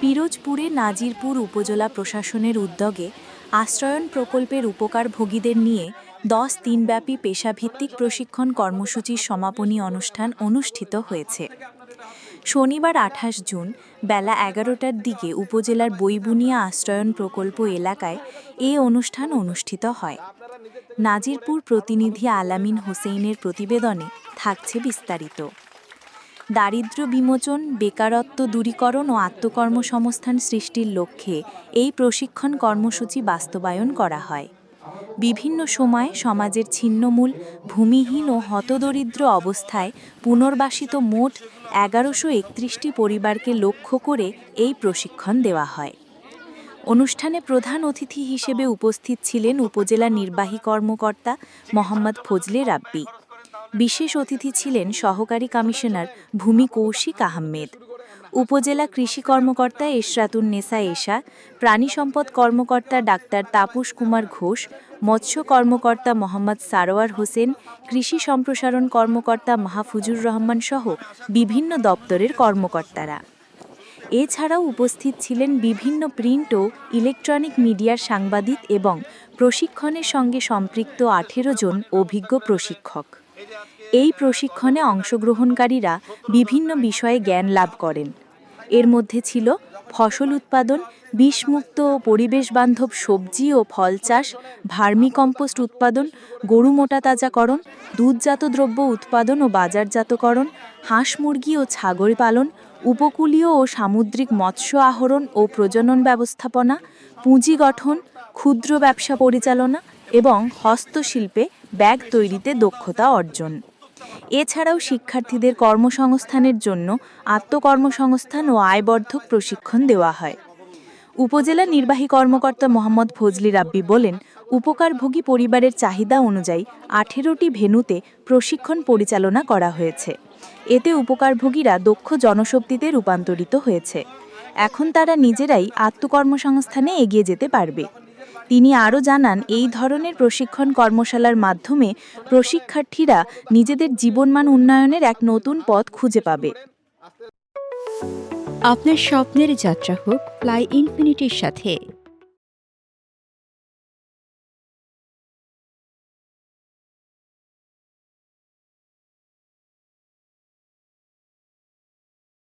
পিরোজপুরে নাজিরপুর উপজেলা প্রশাসনের উদ্যোগে আশ্রয়ন প্রকল্পের উপকারভোগীদের নিয়ে দশ দিনব্যাপী পেশাভিত্তিক প্রশিক্ষণ কর্মসূচির সমাপনী অনুষ্ঠান অনুষ্ঠিত হয়েছে। শনিবার আঠাশ জুন বেলা এগারোটার দিকে উপজেলার বইবুনিয়া আশ্রয়ন প্রকল্প এলাকায় এ অনুষ্ঠান অনুষ্ঠিত হয়। নাজিরপুর প্রতিনিধি আলামিন হোসেইনের প্রতিবেদনে থাকছে বিস্তারিত। দারিদ্র্য বিমোচন, বেকারত্ব দূরীকরণ ও আত্মকর্মসংস্থান সৃষ্টির লক্ষ্যে এই প্রশিক্ষণ কর্মসূচি বাস্তবায়ন করা হয়। বিভিন্ন সময়ে সমাজের ছিন্নমূল, ভূমিহীন ও হতদরিদ্র অবস্থায় পুনর্বাসিত মোট এগারোশো একত্রিশটি পরিবারকে লক্ষ্য করে এই প্রশিক্ষণ দেওয়া হয়। অনুষ্ঠানে প্রধান অতিথি হিসেবে উপস্থিত ছিলেন উপজেলা নির্বাহী কর্মকর্তা মোহাম্মদ ফজলে রাব্বি। বিশেষ অতিথি ছিলেন সহকারী কমিশনার ভূমি কৌশিক আহমেদ। উপজেলা কৃষি কর্মকর্তা এশরাতুন নেসা এশা, প্রাণী সম্পদ কর্মকর্তা ডাক্তার তাপস কুমার ঘোষ, মৎস্য কর্মকর্তা মোহাম্মদ সারোয়ার হোসেন, কৃষি সম্প্রসারণ কর্মকর্তা মাহফুজুর রহমান সহ বিভিন্ন দপ্তরের কর্মকর্তারা। এছাড়াও উপস্থিত ছিলেন বিভিন্ন প্রিন্ট ও ইলেকট্রনিক মিডিয়ার সাংবাদিক এবং প্রশিক্ষণের সঙ্গে সম্পৃক্ত আঠেরো জন অভিজ্ঞ প্রশিক্ষক। এই প্রশিক্ষণে অংশগ্রহণকারীরা বিভিন্ন বিষয়ে জ্ঞান লাভ করেন। এর মধ্যে ছিল ফসল উৎপাদন, বিষমুক্ত ও পরিবেশ বান্ধব সবজি ও ফল চাষ, ভার্মিকম্পোস্ট উৎপাদন, গরু মোটা তাজাকরণ, দুধজাত দ্রব্য উৎপাদন ও বাজারজাতকরণ, হাঁস মুরগি ও ছাগল পালন, উপকূলীয় ও সামুদ্রিক মৎস্য আহরণ ও প্রজনন ব্যবস্থাপনা, পুঁজি গঠন ক্ষুদ্র ব্যবসা পরিচালনা এবং হস্তশিল্পে ব্যাগ তৈরিতে দক্ষতা অর্জন। এছাড়াও শিক্ষার্থীদের কর্মসংস্থানের জন্য আত্মকর্মসংস্থান ও আয়বর্ধক প্রশিক্ষণ দেওয়া হয়। উপজেলা নির্বাহী কর্মকর্তা মোহাম্মদ ফজলি রাব্বি বলেন, উপকারভোগী পরিবারের চাহিদা অনুযায়ী আঠেরোটি ভেন্যুতে প্রশিক্ষণ পরিচালনা করা হয়েছে। এতে উপকারভোগীরা দক্ষ জনশক্তিতে রূপান্তরিত হয়েছে। এখন তারা নিজেরাই আত্মকর্মসংস্থানে এগিয়ে যেতে পারবে। তিনি আরও জানান, এই ধরনের প্রশিক্ষণ কর্মশালার মাধ্যমে প্রশিক্ষার্থীরা নিজেদের জীবনমান উন্নয়নের এক নতুন পথ খুঁজে পাবে। আপনার স্বপ্নের যাত্রা হোক ফ্লাই ইনফিনিটির সাথে